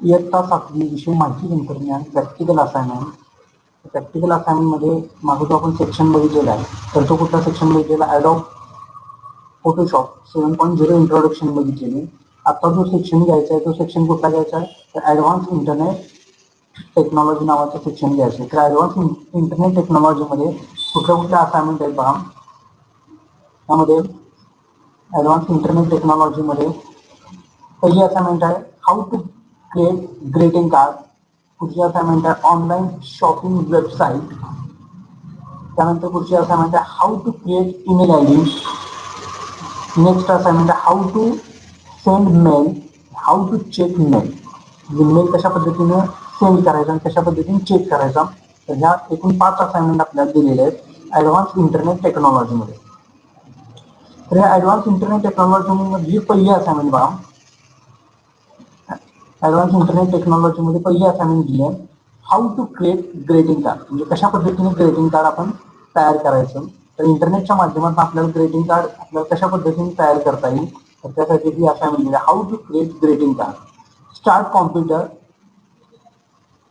इयत्ता सातवी विषय माहिती तंत्रज्ञान प्रॅक्टिकल असाइनमेंट प्रॅक्टिकल असाइनमेंटमध्ये मागं जो आपण सेक्शन बघितलेला आहे. तर तो कुठला सेक्शन बघितलेला? Adobe Photoshop seven point zero introduction बघितलेली. आता जो सेक्शन घ्यायचा आहे तो सेक्शन कुठला घ्यायचा आहे? तर ॲडव्हान्स इंटरनेट टेक्नॉलॉजी नावाचं सेक्शन घ्यायचं आहे. तर ॲडव्हान्स इंटरनेट टेक्नॉलॉजीमध्ये कुठल्या कुठल्या असाइनमेंट आहेत बघा त्यामध्ये ॲडव्हान्स इंटरनेट टेक्नॉलॉजीमध्ये पहिली असाइनमेंट आहे how to create greeting card पुढची असाइनमेंट आहे ऑनलाईन शॉपिंग वेबसाईट त्यानंतर पुढची असाइनमेंट आहे how to create email I D next assignment आहे how to send mail how to check mail म्हणजे मेल कशा पद्धतीने सेंड करायचा आणि कशा पद्धतीने चेक करायचा. तर ह्या एकूण पाच असाइनमेंट आपल्याला दिलेले आहेत ॲडव्हान्स इंटरनेट टेक्नॉलॉजीमध्ये तर ह्या ॲडव्हान्स इंटरनेट टेक्नॉलॉजीमध्ये पहिली असाइनमेंट बघा. ॲडव्हान्स इंटरनेट टेक्नॉलॉजीमध्ये पहिली असाइनमेंट दिली आहे. How to create greeting card म्हणजे कशा पद्धतीने ग्रेटिंग कार्ड आपण तयार करायचं? तर इंटरनेटच्या माध्यमातून आपल्याला ग्रेटिंग कार्ड आपल्याला कशा पद्धतीने तयार करता येईल? तर त्यासाठी ही असाइनमेंट दिली how to create greeting card start computer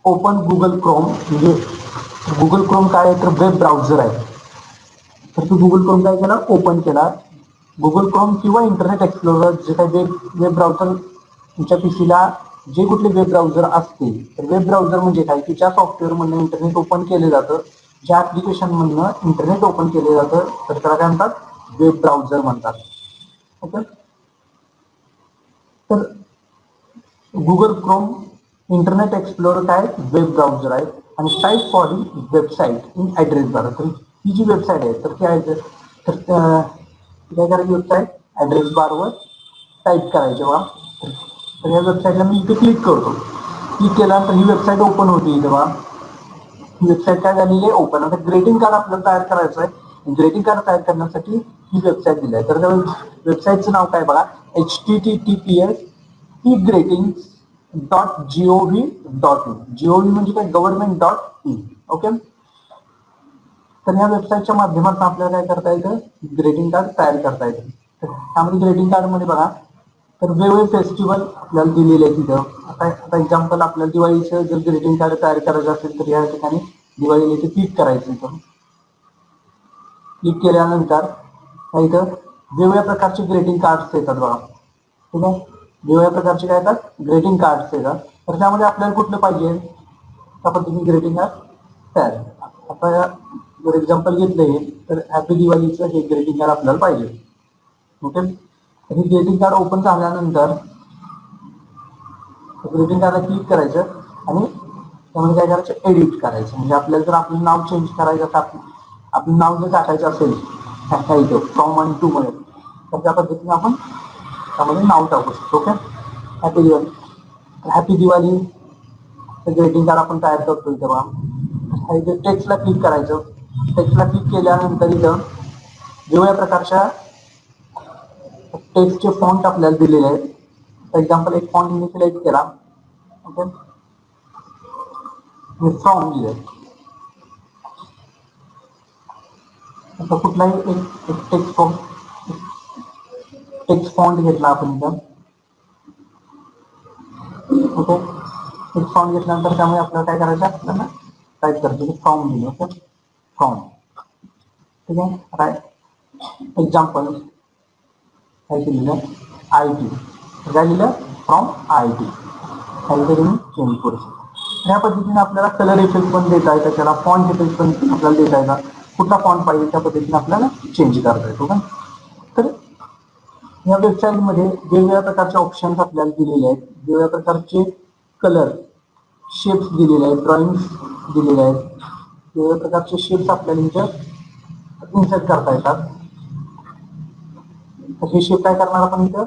open Google Chrome म्हणजे गुगल क्रोम काय आहे? तर वेब ब्राउझर आहे. तर तू गुगल क्रोम काय केला? ओपन केला. गुगल क्रोम किंवा इंटरनेट एक्सप्लोरर जे काही वेब वेब ब्राउझर तुमच्या पी सीला जे कुठले वेब ब्राउझर असतील तर वेब ब्राउझर म्हणजे काय? की ज्या सॉफ्टवेअरमधनं इंटरनेट ओपन केलं जातं ज्या ॲप्लिकेशनमधनं इंटरनेट ओपन केलं जातं तर त्याला काय म्हणतात? वेब ब्राउझर म्हणतात. ओके तर गुगल क्रोम इंटरनेट एक्सप्लोअर काय? वेब ब्राउझर आहे. आणि टाईप फॉर ही वेबसाईट इन ॲड्रेस बार तर ही जी वेबसाईट आहे तर ती ॲड्रेस तर काय करायची वेबसाईट ॲड्रेस बारवर टाईप करायचे बघा तर- या वेबसाईटला मी इथे क्लिक करतो. क्लिक केल्यानंतर ही वेबसाईट ओपन होते इथे बघा. ही वेबसाईट काय झालेली आहे? ओपन आता ग्रेटिंग कार्ड आपल्याला तयार करायचं आहे. ग्रेटिंग कार्ड तयार करण्यासाठी ही वेबसाईट दिली आहे. तर त्या वेबसाईटचं नाव काय बघा? H T T T P S E greeting dot G O V dot in G O V म्हणजे काय? गव्हर्नमेंट डॉट इन ओके तर या वेबसाईटच्या माध्यमातून आपल्याला काय करता येतं? ग्रेटिंग कार्ड तयार करता येतं. त्यामध्ये ग्रेटिंग कार्डमध्ये बघा. तर वेगवेगळे फेस्टिवल आपल्याला दिलेले आहे तिथं. आता आता एक्झाम्पल आपल्याला दिवाळीचं जर ग्रीटिंग कार्ड तयार करायचं असेल तर या ठिकाणी दिवाळीला इथे क्लिक करायचं इथं क्लिक केल्यानंतर इथं वेगवेगळ्या प्रकारचे ग्रेटिंग कार्ड्स येतात बघा. ठीक आहे? वेगवेगळ्या प्रकारचे काय येतात? ग्रेटिंग कार्ड्स येतात. तर त्यामध्ये आपल्याला कुठलं पाहिजे? त्या पद्धतीने ग्रेटिंग कार्ड तयार आता जर एक्झाम्पल घेतलं हे तर हॅपी दिवाळीचं हे ग्रेटिंग कार्ड आपल्याला पाहिजे. ओके हे ग्रेटिंग कार्ड ओपन झाल्यानंतर ग्रेटिंग कार्डला क्लिक करायचं आणि त्यामध्ये काय करायचं? एडिट करायचं. म्हणजे आपल्याला जर आपलं नाव चेंज करायचं असेल आपलं आपलं नाव जर टाकायचं असेल ह्या इथं फ्रॉम आणि टू मध्ये. तर त्या पद्धतीने आपण त्यामध्ये नाव टाकू शकतो okay? Happy Diwali happy Diwali greeting card आपण तयार करतो इथं बघा इथे टेक्स्टला क्लिक करायचं. टेक्स्टला क्लिक केल्यानंतर इथं वेगवेगळ्या प्रकारच्या टेक्स्टचे फॉन्ट आपल्याला दिलेले आहेत फॉर एक्झाम्पल एक फॉन्ट मी सिलेक्ट केला ओके मी फ्रॉम दिले आता कुठलाही एक टेक्स्ट फॉन्ट टेक्स्ट फॉन्ट घेतला आपण इथं ओके एक फॉर्म घेतल्यानंतर त्यामुळे आपल्याला काय आहे? आपल्याला टाईप करायचं फॉर्म दिले ओके फॉर्म ठीक आहे राय एक्झाम्पल काय लिहिलं आय टी काय लिहिलं? फ्रॉम आय टी काहीतरी तुम्ही चेंज करू शकता तर या पद्धतीने आपल्याला कलर इफेक्ट पण देता येतात त्याला फॉन्ट इफेक्ट पण आपल्याला देता येतात कुठला फॉन्ट पाहिजे त्या पद्धतीने आपल्याला चेंज करता येतो का तर या वेबसाईटमध्ये वेगवेगळ्या प्रकारचे ऑप्शन्स आपल्याला दिलेले आहेत. वेगवेगळ्या प्रकारचे कलर शेप्स दिलेले आहेत ड्रॉइंग्स दिलेले आहेत. वेगवेगळ्या प्रकारचे शेप्स आपल्याला इन्सर्ट करता येतात. तर हे शेप काय करणार आपण इथं?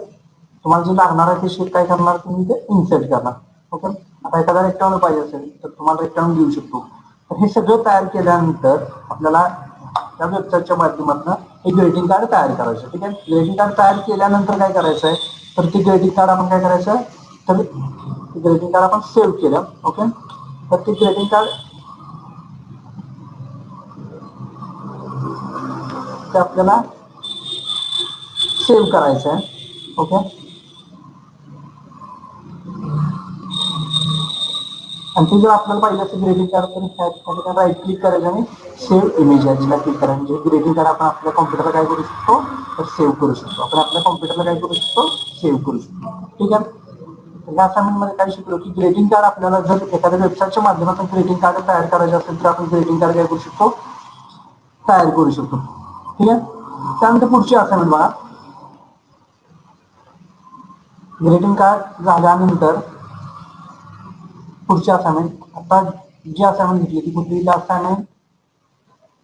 तुम्हाला जे लागणार आहे ते शेप काय करणार? तुम्ही इथे इन्सर्ट करणार. ओके? आता एखादा रेक्टॉन पाहिजे असेल तर तुम्हाला रेक्टॉन देऊ शकतो. तर हे सगळं तयार केल्यानंतर आपल्याला त्या वेबसाईटच्या माध्यमातून हे ग्रेटिंग कार्ड तयार करायचं ठीक आहे? ग्रेटिंग कार्ड तयार केल्यानंतर काय करायचं आहे? तर ते ग्रेटिंग कार्ड आपण काय करायचं आहे? तर ग्रेटिंग कार्ड आपण सेव्ह केलं. ओके? तर ते ग्रेटिंग कार्ड ते आपल्याला सेव्ह करायचं आहे. ओके? आणि ते जर आपल्याला पाहिजे असेल ग्रेडिंग कार्ड तर राईट क्लिक करायचं आणि सेव्ह इमेज याला क्लिक करायचं म्हणजे ग्रेडिंग कार्ड आपण आपल्या कॉम्प्युटरला काय करू शकतो? तर सेव्ह करू शकतो. आपण आपल्या कॉम्प्युटरला काय करू शकतो? सेव्ह करू शकतो. ठीक आहे? या assignment मध्ये काय शिकलो की ग्रेडिंग कार्ड आपल्याला जर एखाद्या वेबसाईटच्या माध्यमातून ग्रेडिंग कार्ड तयार करायचं असेल तर आपण ग्रेडिंग कार्ड काय करू शकतो? तयार करू शकतो. ठीक आहे? त्यानंतर पुढची असाइनमेंट बघा. ग्रेडिंग कार्ड झाल्यानंतर पुढची असाइनमेंट आता जी असाइनमेंट घेतली ती कुठली? असाइनमेंट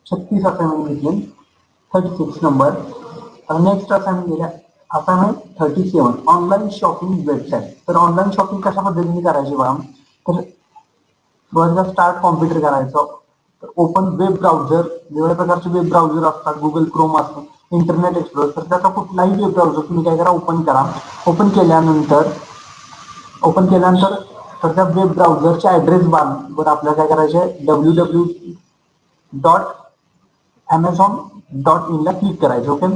छत्तीस असाइनमेंट घेतली thirty six number next assignment गेल्या assignment thirty seven online shopping website तर ऑनलाईन शॉपिंग कशा पद्धतीने करायची बघा तर सुरुवातीला स्टार्ट कॉम्प्युटर करायचं. तर ओपन वेब ब्राउझर वेगवेगळ्या प्रकारचे वेब ब्राउझर असतात. गुगल क्रोम असतं. इंटरनेट एक्सप्लोर तर त्याचा कुठलाही वेब ब्राउझर तुम्ही काय करा ओपन करा. ओपन केल्यानंतर ओपन केल्यानंतर तर त्या वेब ब्राउझरच्या ॲड्रेस बारवर आपल्याला काय करायचे W W dot Amazon dot इनला click करायचं ओके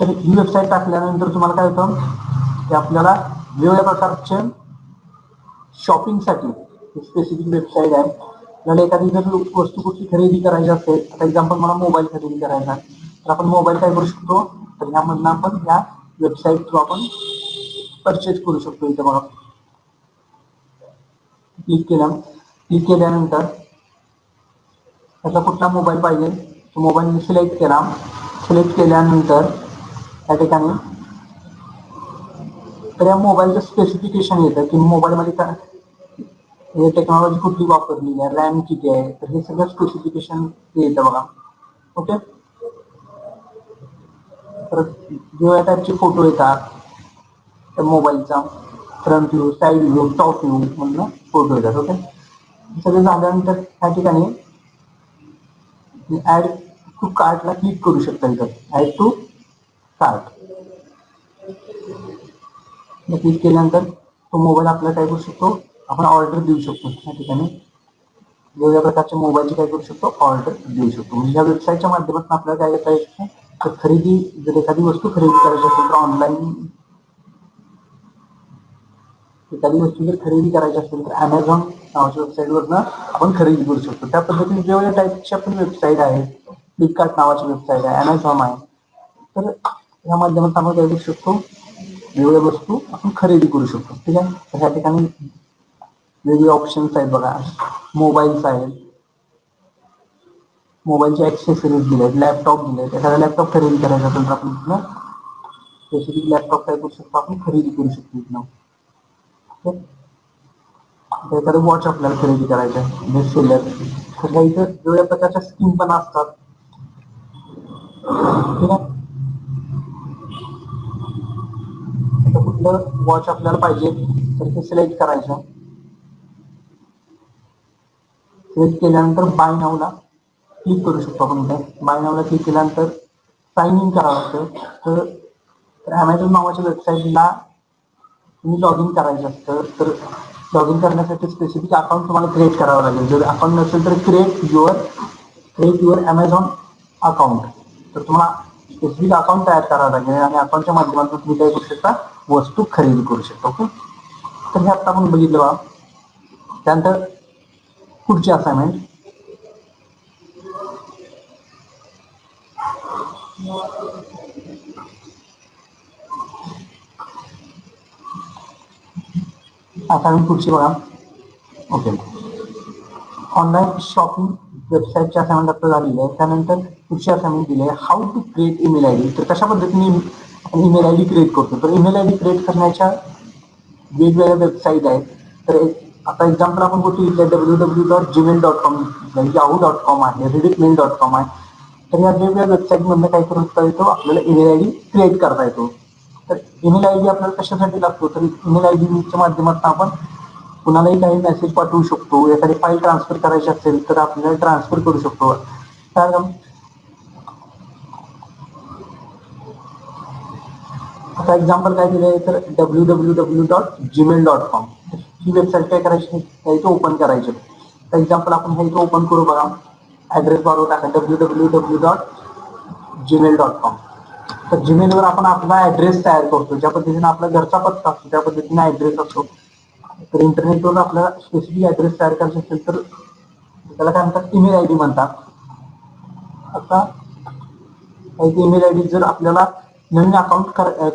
तर ही वेबसाईट टाकल्यानंतर तुम्हाला काय होतं? की आपल्याला वेगवेगळ्या प्रकारचे शॉपिंगसाठी स्पेसिफिक वेबसाईट आहे. आपल्याला एखादी जर वस्तू कुठली खरेदी करायची असेल आता एक्झाम्पल मला मोबाईल खरेदी करायचा आहे. आपण मोबाईल काय करू शकतो? तर ह्यामधनं आपण थ्रू आपण परचेज करू शकतो इथं बघा. क्लिक केल्या क्लिक केल्यानंतर त्याचा कुठला मोबाईल पाहिजे? तो मोबाईल मी सिलेक्ट केला. सिलेक्ट केल्यानंतर त्या ठिकाणी तर या मोबाईलचं स्पेसिफिकेशन येतं की मोबाईलमध्ये काय हे टेक्नॉलॉजी कुठली वापरली आहे? रॅम किती आहे? तर हे सगळं स्पेसिफिकेशन येतं बघा. ओके परत वेगवेगळ्या टाईपचे फोटो येतात त्या मोबाईलचा front view side view top view म्हणून फोटो येतात ओके सगळे झाल्यानंतर त्या ठिकाणी ऍड टू कार्टला क्लिक करू शकता इथं. ऍड टू कार्ट क्लिक केल्यानंतर तो मोबाईल आपल्याला काय करू शकतो? आपण ऑर्डर देऊ शकतो त्या ठिकाणी. वेगवेगळ्या प्रकारच्या मोबाईलची काय करू शकतो ऑर्डर देऊ शकतो. म्हणजे या वेबसाईटच्या माध्यमातून आपल्याला काय करता येतं तर खरेदी, जर एखादी वस्तू खरेदी करायची असेल तर ऑनलाईन एखादी वस्तू जर खरेदी करायची असेल तर अमेझॉन नावाच्या वेबसाईटवरनं आपण खरेदी करू शकतो. त्या पद्धतीने वेगवेगळ्या वेबसाईट फ्लिपकार्ट नावाची वेबसाईट आहे अमेझॉन आहे, तर या आपण काय करू शकतो वेगवेगळ्या वस्तू आपण खरेदी करू शकतो. ठीक आहे? ठिकाणी वेगवेगळे ऑप्शन्स आहेत बघा मोबाईल्स आहेत मोबाईलचे ॲक्सेसरीज दिले आहेत लॅपटॉप दिले एखादा लॅपटॉप खरेदी करायचा असेल तर आपण स्पेसिफिक लॅपटॉप काय करू शकतो आपण खरेदी करू शकतो इथनं ओके एखादं वॉच आपल्याला खरेदी करायचं आहे बेस्ट सेलर तर इथं वेगवेगळ्या प्रकारच्या स्कीम पण असतात कुठलं वॉच आपल्याला पाहिजे तर ते सिलेक्ट करायचं सिलेक्ट केल्यानंतर बाय नावला क्लिक करू शकतो आपण इथे. बाय नावला क्लिक केल्यानंतर साइन इन करावं लागतं. तर ॲमेझॉन नावाच्या वेबसाईटला तुम्ही लॉग इन करायचं असतं. तर लॉग इन करण्यासाठी स्पेसिफिक अकाउंट तुम्हाला क्रिएट करावं लागेल. जर अकाउंट नसेल तर create your create your Amazon account तर तुम्हाला स्पेसिफिक अकाउंट तयार करावं लागेल आणि अकाउंटच्या माध्यमातून तुम्ही काय करू शकता वस्तू खरेदी करू शकता. ओके तर हे आता आपण बघितलं बा त्यानंतर पुढची असाइनमेंट असाइनमेंट पुढची बघा. ओके ऑनलाईन शॉपिंग वेबसाईटची असाइनमेंट आपलं झालेली आहे. त्यानंतर पुढची असाइनमेंट दिली आहे. How to create email I D तर कशा पद्धतीने आपण ईमेल आय डी क्रिएट करतो? तर ईमेल आय डी क्रिएट करण्याच्या वेगवेगळ्या वेबसाईट आहेत. तर एक- आता एक्झाम्पल आपण कुठे W W dot Gmail dot com Yahoo dot com आहे रिडिट मेल डॉट कॉम आहे. तर या वेगवेगळ्या वेबसाईटमधनं काय करता येतो, आपल्याला ईमेल आय डी क्रिएट करता येतो. तर ईमेल आय डी आपल्याला कशासाठी लागतो? तर ईमेल आय डीच्या माध्यमातून आपण कुणालाही काही मेसेज पाठवू शकतो, एखादी फाईल ट्रान्सफर करायची असेल तर आपल्याला ट्रान्सफर करू शकतो. तर आता एक्झाम्पल काय दिलं आहे तर W W W dot Gmail dot com ही वेबसाईट काय करायची त्या इथं ओपन करायची. तर एक्झाम्पल आपण हे इथं ओपन करू बघा. ॲड्रेस बरोबर टाका. W W W dot Gmail dot com तर जीमेलवर आपण आपला ॲड्रेस तयार करतो. ज्या पद्धतीने आपला घरचा पत्ता असतो त्या पद्धतीने ॲड्रेस असतो. तर इंटरनेटवर आपल्याला स्पेसिफिक ऍड्रेस तयार करायचा असेल तर त्याला काय म्हणतात? ईमेल आय डी म्हणतात. आता एक ईमेल आय डी जर आपल्याला नवीन अकाउंट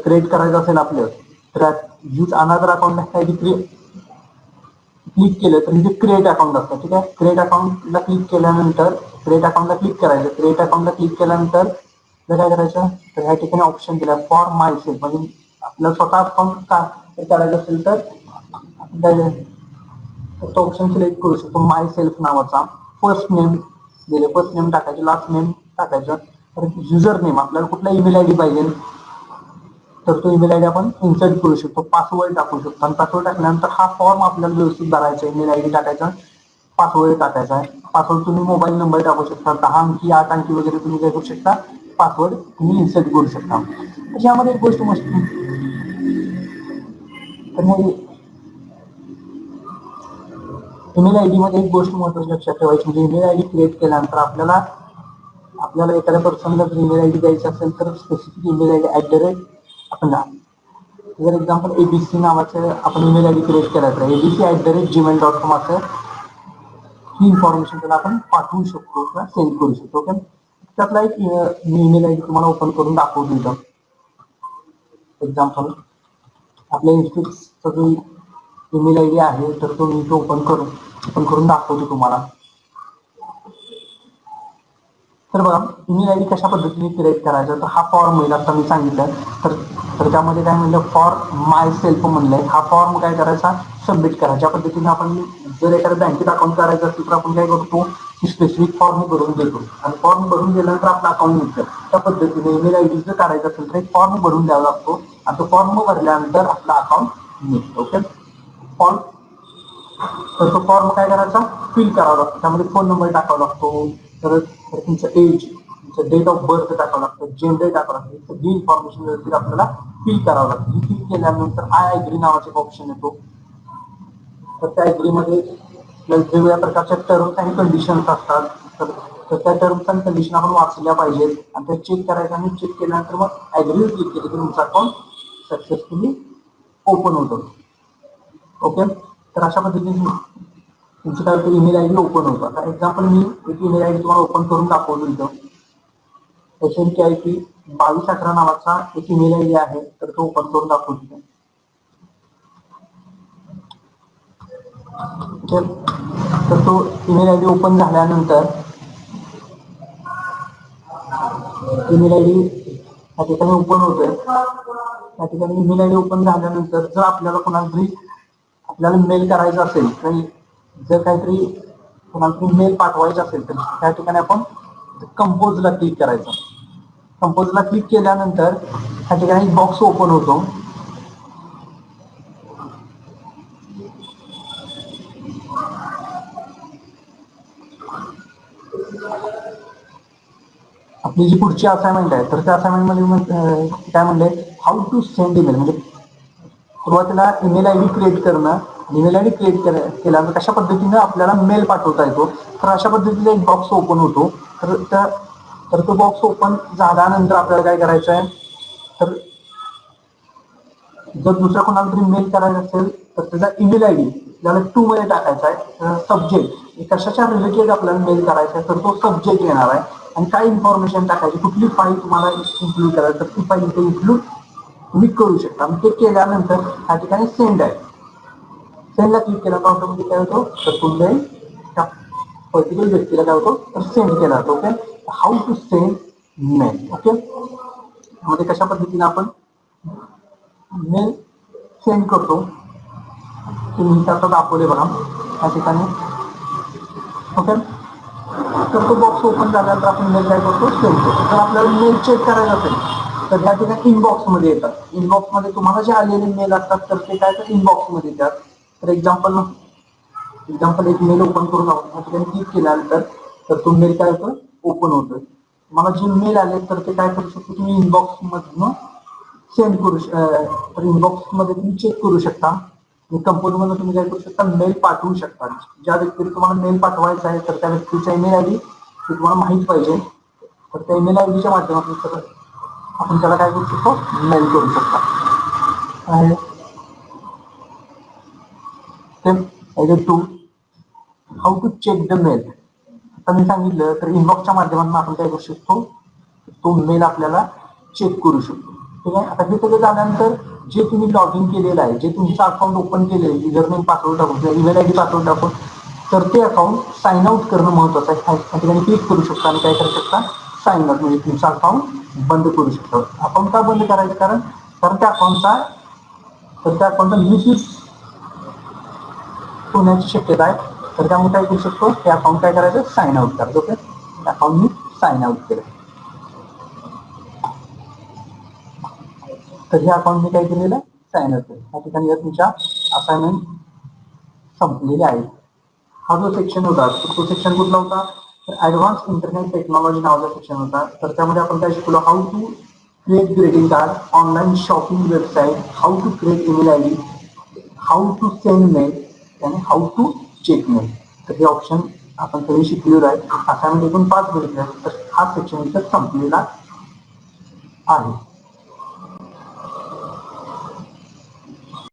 क्रिएट करायचं असेल आपलं तर use another account I D click केलं तर इथे क्रिएट अकाउंट असतं ठीक आहे? क्रिएट अकाउंटला क्लिक केल्यानंतर क्रिएट अकाउंटला क्लिक करायचं. क्रिएट अकाउंटला क्लिक केल्यानंतर तर काय करायचं तर ह्या ठिकाणी ऑप्शन दिला फॉर माय सेल्फ म्हणजे आपल्याला स्वतः अकाउंट का करायचं असेल तर तो ऑप्शन सिलेक्ट करू शकतो. माय सेल्फ नावाचा फर्स्ट नेम दिले. फर्स्ट नेम टाकायचं लास्ट नेम टाकायचं. तर युजर नेम आपल्याला कुठला ईमेल आय डी पाहिजे? तर तो ईमेल आय डी आपण इन्सर्ट करू शकतो. पासवर्ड टाकू शकतो. आणि पासवर्ड टाकल्यानंतर हा फॉर्म आपल्याला व्यवस्थित भरायचा ईमेल आय डी टाकायचा पासवर्ड टाकायचा आहे. पासवर्ड तुम्ही मोबाईल नंबर टाकू शकता. दहा अंकी आठ अंकी वगैरे तुम्ही काय करू शकता. पासवर्ड तुम्ही इन्सर्ट करू शकता. यामध्ये एक गोष्ट मस्त तर मग ईमेल आय डी मध्ये एक गोष्ट महत्वाची लक्षात ठेवायची. म्हणजे ईमेल आय डी क्रिएट केल्यानंतर आपल्याला आपल्याला एखाद्या पर्सनला जर ईमेल आय डी द्यायचा असेल तर specific email I D at the rate जर एक्झाम्पल एबीसी नावाचं आपण ईमेल आय डी क्रिएट केला तर A B C at the rate Gmail dot com असं ही इन्फॉर्मेशन त्याला आपण पाठवू शकतो किंवा सेंड करू शकतो ओके त्यातला एक मी ईमेल आय डी तुम्हाला ओपन करून दाखवतो इथं. एक्झाम्पल आपल्या इन्स्टिट्यूटचा जो ईमेल आय डी आहे तर तो मी तो ओपन करून ओपन करून दाखवतो तुम्हाला. तर बघा ईमेल कशा पद्धतीने क्रिएट करायचं? तर हा फॉर्म होईल आता मी सांगितलं. तर तर त्यामध्ये काय म्हणलं फॉर माय सेल्फ म्हणलंय. हा फॉर्म काय करायचा? सबमिट करायचा ज्या पद्धतीने आपण जर एखाद्या बँकेत अकाउंट करायचं असेल तर आपण काय करतो? की स्पेसिफिक फॉर्म भरून देतो. आणि फॉर्म भरून दिल्यानंतर आपलं अकाउंट मिळतं त्या पद्धतीने ईमेल आय डी जर करायचं असेल तर एक फॉर्म भरून द्यावा लागतो. आणि तो फॉर्म भरल्यानंतर आपला अकाउंट मिळतं ओके? फॉर्म तर तो फॉर्म काय करायचा? फिल करावा लागतो. त्यामध्ये फोन नंबर टाकावा लागतो. तर तुमचं एज तुमचं डेट ऑफ बर्थ टाकावं लागतं जेंडर टाकावं लागतं. सगळी इन्फॉर्मेशन व्यवस्थित आपल्याला फिल करावं लागतं. ही फिल केल्यानंतर आय अग्री नावाचा एक ऑप्शन येतो. तर त्या ॲग्रीमध्ये वेगवेगळ्या प्रकारच्या टर्म्स आणि कंडिशन्स असतात. तर तर त्या टर्म्स आणि कंडिशन आपण वाचल्या पाहिजेत. आणि त्या चेक करायचं आणि चेक केल्यानंतर मग ॲग्री क्लिक केलं की तुमचं अकाउंट सक्सेसफुली ओपन होतं. ओके तर अशा पद्धतीने तुमची काय होतं ईमेल आय डी ओपन होतं. आता एक्झाम्पल मी एक ईमेल आय डी तुम्हाला ओपन करून दाखवतो इथं. S N K I P बावीस अकरा नावाचा एक ईमेल आय डी आहे. तर तो ओपन करून दाखवतो इथं. तर तो ईमेल आय डी ओपन झाल्यानंतर ईमेल आय डी या ठिकाणी ओपन होतोय. त्या ठिकाणी ईमेल आय डी ओपन झाल्यानंतर जर आपल्याला कोणाला आपल्याला मेल करायचा असेल तर जर काहीतरी कोणाला मेल पाठवायचा असेल तर त्या ठिकाणी आपण कंपोजला क्लिक करायचं. कंपोजला क्लिक केल्यानंतर त्या ठिकाणी बॉक्स ओपन होतो. आपली जी पुढची असाइनमेंट आहे तर त्या असाइनमेंटमध्ये काय म्हणले? हाऊ टू सेंड ईमेल म्हणजे सुरुवातीला ईमेल आय डी क्रिएट करणं ईमेल आय डी क्रिएट केल्यानंतर कशा पद्धतीनं आपल्याला मेल पाठवता येतो? तर अशा पद्धतीने एक बॉक्स ओपन होतो. तर त्या तर तो बॉक्स ओपन झाल्यानंतर आपल्याला काय करायचं आहे? तर जर दुसऱ्या कोणाला तरी मेल करायचा असेल तर त्याचा ईमेल आय डी आपल्याला टू मध्ये टाकायचा आहे सब्जेक्ट कशाच्या रिलेटेड आपल्याला मेल करायचा आहे? तर तो सब्जेक्ट येणार आहे. आणि काय इन्फॉर्मेशन टाकायची? कुठली फाईल तुम्हाला इन्क्लूड करायची? तर ती फाईल इथे इन्क्लूड तुम्ही करू शकता. आणि ते केल्यानंतर त्या ठिकाणी सेंड आहे. सेंडला क्लिक केला तर ऑटोमॅटिक काय होतो तर त्या पर्टिक्युलर व्यक्तीला काय होतो तर सेंड केला जातो okay how to send mail okay त्यामध्ये कशा पद्धतीने आपण मेल सेंड करतो तुम्ही आता दाखवले बघा त्या ठिकाणी ओके तर तो बॉक्स ओपन झाल्यानंतर आपण मेल काय करतो सेंड करतो जर आपल्याला मेल चेक करायचा असेल तर त्या ठिकाणी इनबॉक्स मध्ये येतात इनबॉक्स मध्ये तुम्हाला जे आलेले मेल असतात तर ते काय तर इनबॉक्स मध्ये येतात तर एक्झाम्पल एक्झाम्पल एक मेल ओपन करून आपण ठिकाणी क्लिक केल्यानंतर तर तो मेल काय होतं? ओपन होतोय. मला जे मेल आले तर ते काय करू शकतो? तुम्ही इनबॉक्स मधनं सेंड करू तर इनबॉक्समध्ये तुम्ही चेक करू शकता. आणि कंपनी मध्ये तुम्ही काय करू शकता? मेल पाठवू शकता. ज्या व्यक्तीला तुम्हाला मेल पाठवायचा आहे तर त्या व्यक्तीचा ईमेल आय डी तुम्हाला माहीत पाहिजे. तर त्या ईमेल आय डीच्या माध्यमातून आपण त्याला काय करू शकतो? मेल करू शकता. Then system as a tool how to check the mail आता मी सांगितलं तर इनबॉक्सच्या माध्यमातून आपण काय करू शकतो. तो मेल आपल्याला चेक करू शकतो. ठीक आहे? आता हे सगळं झाल्यानंतर जे तुम्ही लॉग इन केलेलं आहे जे तुमचं अकाउंट ओपन केलेलं आहे युजर नेम पासवर्ड टाकून किंवा ईमेल आय डी पासवर्ड टाकून तर ते अकाउंट साइन आउट करणं महत्वाचं आहे. त्या ठिकाणी क्लिक करू शकता आणि काय करू शकता? साइन आउट म्हणजे तुमचं अकाउंट बंद करू शकता. अकाउंट का बंद करायचं? कारण कारण त्या अकाउंटचा तर त्या अकाउंटचा मिसयूज होण्याची शक्यता आहे? तर त्यामुळे काय करू शकतो? हे अकाउंट काय करायचं? साईन आउट करायचं ओके अकाउंट मी साईन आउट केलं. तर हे अकाउंट मी काय केलेलं? आहे साइन आउट केलं. या ठिकाणी तुमच्या असाइनमेंट संपलेली आहे हा जो सेक्शन होता तो सेक्शन कुठला होता? तर ऍडव्हान्स इंटरनेट टेक्नॉलॉजी नावाचा सेक्शन होता. तर त्यामध्ये आपण काय शिकलो? How to create greeting card online shopping website how to create email I D how to send mail त्याने हाऊ टू चेक मेल तर हे ऑप्शन आपण सगळे शिकलेलो आहे. असाइनमेंट एकूण पाच बघितले तर हा सेक्शन इथं संपलेला आहे.